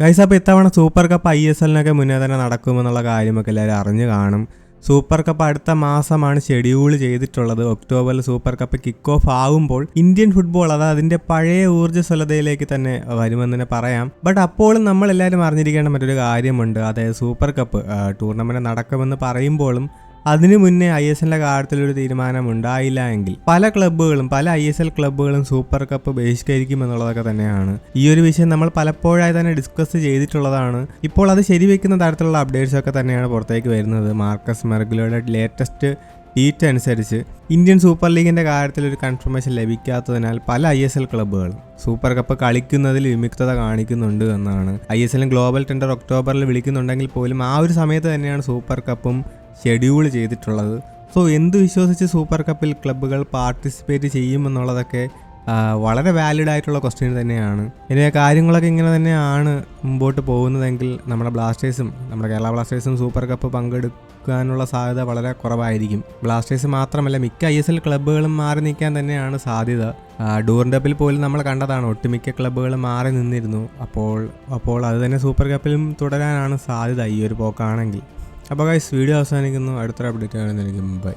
Guys അപ്പോൾ ഇത്തവണ super cup I S എല്ലിനൊക്കെ മുന്നേ തന്നെ നടക്കുമെന്നുള്ള കാര്യമൊക്കെ എല്ലാവരും അറിഞ്ഞു കാണും. സൂപ്പർ കപ്പ് അടുത്ത മാസമാണ് ഷെഡ്യൂൾ ചെയ്തിട്ടുള്ളത്. ഒക്ടോബറിൽ സൂപ്പർ കപ്പ് കിക്ക് ഓഫ് ആകുമ്പോൾ ഇന്ത്യൻ ഫുട്ബോൾ അത് അതിന്റെ പഴയ ഊർജസ്വലതയിലേക്ക് തന്നെ വരുമെന്ന് തന്നെ പറയാം. ബട്ട് അപ്പോഴും നമ്മൾ എല്ലാവരും അറിഞ്ഞിരിക്കേണ്ട മറ്റൊരു കാര്യമുണ്ട്. അതായത് സൂപ്പർ കപ്പ് ടൂർണമെന്റ് നടക്കുമെന്ന് പറയുമ്പോഴും അതിനു മുന്നേ ഐ എസ് എല്ലിന്റെ കാര്യത്തിലൊരു തീരുമാനം ഉണ്ടായില്ല എങ്കിൽ പല ക്ലബ്ബുകളും പല ഐ എസ് എൽ ക്ലബ്ബുകളും സൂപ്പർ കപ്പ് ബഹിഷ്കരിക്കും എന്നുള്ളതൊക്കെ തന്നെയാണ്. ഈ ഒരു വിഷയം നമ്മൾ പലപ്പോഴായി തന്നെ ഡിസ്കസ് ചെയ്തിട്ടുള്ളതാണ്. ഇപ്പോൾ അത് ശരിവെക്കുന്ന തരത്തിലുള്ള അപ്ഡേറ്റ്സ് ഒക്കെ തന്നെയാണ് പുറത്തേക്ക് വരുന്നത്. മാർക്കസ് മെർഗുലോയുടെ ലേറ്റസ്റ്റ് ട്വീറ്റ് അനുസരിച്ച് ഇന്ത്യൻ സൂപ്പർ ലീഗിന്റെ കാര്യത്തിൽ ഒരു കൺഫർമേഷൻ ലഭിക്കാത്തതിനാൽ പല ഐ എസ് എൽ ക്ലബ്ബുകളും സൂപ്പർ കപ്പ് കളിക്കുന്നതിൽ വിമുക്തത കാണിക്കുന്നുണ്ട് എന്നാണ്. ഐ എസ് എല്ലും ഗ്ലോബൽ ടെൻഡർ ഒക്ടോബറിൽ വിളിക്കുന്നുണ്ടെങ്കിൽ പോലും ആ ഒരു സമയത്ത് തന്നെയാണ് സൂപ്പർ കപ്പും ഷെഡ്യൂൾ ചെയ്തിട്ടുള്ളത്. സോ എന്ത് വിശ്വസിച്ച് സൂപ്പർ കപ്പിൽ ക്ലബ്ബുകൾ പാർട്ടിസിപ്പേറ്റ് ചെയ്യുമെന്നുള്ളതൊക്കെ വളരെ വാലിഡ് ആയിട്ടുള്ള ക്വസ്റ്റ്യൻ തന്നെയാണ്. ഇനി കാര്യങ്ങളൊക്കെ ഇങ്ങനെ തന്നെയാണ് മുമ്പോട്ട് പോകുന്നതെങ്കിൽ നമ്മുടെ ബ്ലാസ്റ്റേഴ്സും നമ്മുടെ കേരള ബ്ലാസ്റ്റേഴ്സും സൂപ്പർ കപ്പ് പങ്കെടുക്കാനുള്ള സാധ്യത വളരെ കുറവായിരിക്കും. ബ്ലാസ്റ്റേഴ്സ് മാത്രമല്ല മിക്ക ഐ എസ് എൽ ക്ലബ്ബുകളും മാറി നിൽക്കാൻ തന്നെയാണ് സാധ്യത. ഡൂറിന്റെ കപ്പിൽ പോലും നമ്മൾ കണ്ടതാണ്. ഒട്ടുമിക്ക ക്ലബ്ബുകൾ മാറി നിന്നിരുന്നു. അപ്പോൾ അപ്പോൾ അത് തന്നെ സൂപ്പർ കപ്പിലും തുടരാനാണ് സാധ്യത ഈ ഒരു പോക്കാണെങ്കിൽ. അപ്പോൾ ഗൈസ് വീഡിയോ അവസാനിക്കുന്നു. അടുത്തൊരു അപ്ഡേറ്റ് ആണെന്ന് എനിക്ക് ബൈ